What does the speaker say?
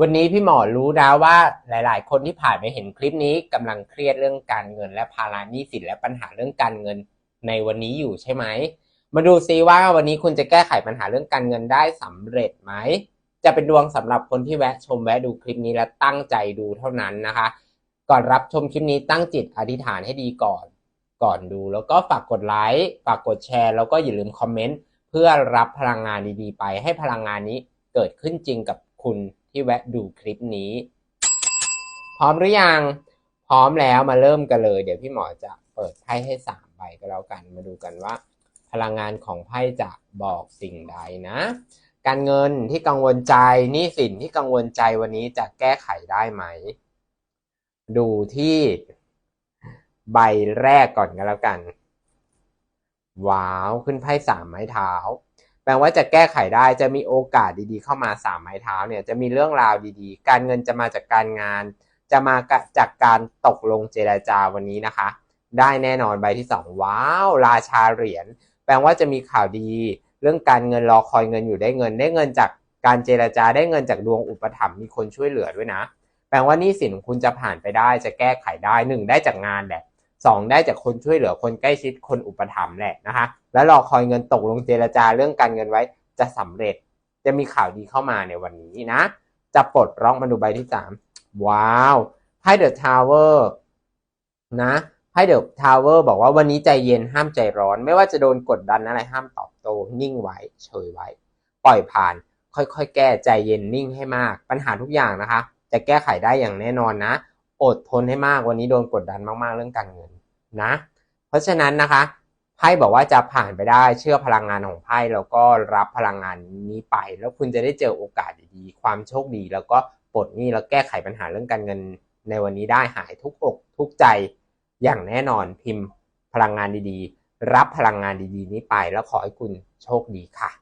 วันนี้พี่หมอรู้นะว่าหลาย ๆ คนที่ผ่านไปเห็นคลิปนี้กำลังเครียดเรื่องการเงิน และภาระหนี้สินและปัญหาเรื่องการเงินในวันนี้อยู่ใช่ไหม มาดูซิว่าวันนี้คุณจะแก้ไขปัญหาเรื่องการเงินได้สำเร็จไหม จะเป็นดวงสำหรับคนที่แวะชมแวะดูคลิปนี้และตั้งใจดูเท่านั้นนะคะ ก่อนรับชมคลิปนี้ตั้งจิตอธิษฐานให้ดีก่อน ก่อนดูแล้วก็ฝากกดไลค์ฝากกดแชร์แล้วก็อย่าลืมคอมเมนต์เพื่อรับพลังงานดี ๆ ไปให้พลังงานนี้เกิดขึ้นจริงกับคุณ ที่แวะดูคลิปนี้ พร้อมหรือยัง พร้อมแล้วมาเริ่มกันเลย เดี๋ยวพี่หมอจะเปิดไพ่ให้สามใบก็แล้วกัน มาดูกันว่า พลังงานของไพ่จะบอกสิ่งใดนะ การเงินที่กังวลใจหนี้สินที่กังวลใจวันนี้จะแก้ไขได้ไหม ดูที่ใบแรกก่อนก็แล้วกัน ว้าว ขึ้นไพ่สามไม้เท้า แปลว่าจะแก้ไขได้จะมีโอกาสดีๆ เข้ามาสามไม้เท้าเนี่ยจะมีเรื่องราวดีๆ การเงินจะมาจากการงาน จะมาจากการตกลงเจรจาวันนี้นะคะ ได้แน่นอนใบที่สองว้าวราชาเหรียญแปลว่าจะมีข่าวดี เรื่องการเงินรอคอยเงินอยู่ได้เงิน ได้เงินจากการเจรจาได้เงินจากดวงอุปถัมภ์มีคนช่วยเหลือด้วยนะ แปลว่านี้สินของคุณจะผ่านไปได้จะแก้ไขได้หนึ่งได้จากงานแหละสองได้จากคนช่วยเหลือคนใกล้ชิดคนอุปถัมภ์แหละนะคะ แล้วรอคอยเงินตกลงเจรจาเรื่องการเงินไว้ จะสำเร็จจะมีข่าวดีเข้ามาในวันนี้นะ จะปลดล็อกมาดูใบที่สามว้าวไพ่เดอะทาวเวอร์นะไพ่เดอะทาวเวอร์บอกว่าวันนี้ใจเย็นห้ามใจร้อน ไม่ว่าจะโดนกดดันอะไรห้ามตอบโต้นิ่งไว้เฉยไว้ ปล่อยผ่าน ค่อยๆ แก้ใจเย็นนิ่งให้มาก ปัญหาทุกอย่างนะคะ จะแก้ไขได้อย่างแน่นอนนะ อดทนให้มากวันนี้โดนกดดันมากๆเรื่องการเงินนะ เพราะฉะนั้นนะคะ ไพ่บอกว่าจะผ่านไปได้เชื่อพลังงานของไพ่แล้วก็รับพลังงานนี้ไป แล้วคุณจะได้เจอโอกาสดีๆความโชคดี แล้วก็ปลดหนี้แล้วแก้ไขปัญหาเรื่องการเงิน ในวันนี้ได้หายทุกอกทุกใจอย่างแน่นอนพิมพ์พลังงานดีๆ รับพลังงานดีๆ นี้ไปแล้วขอให้คุณโชคดีค่ะ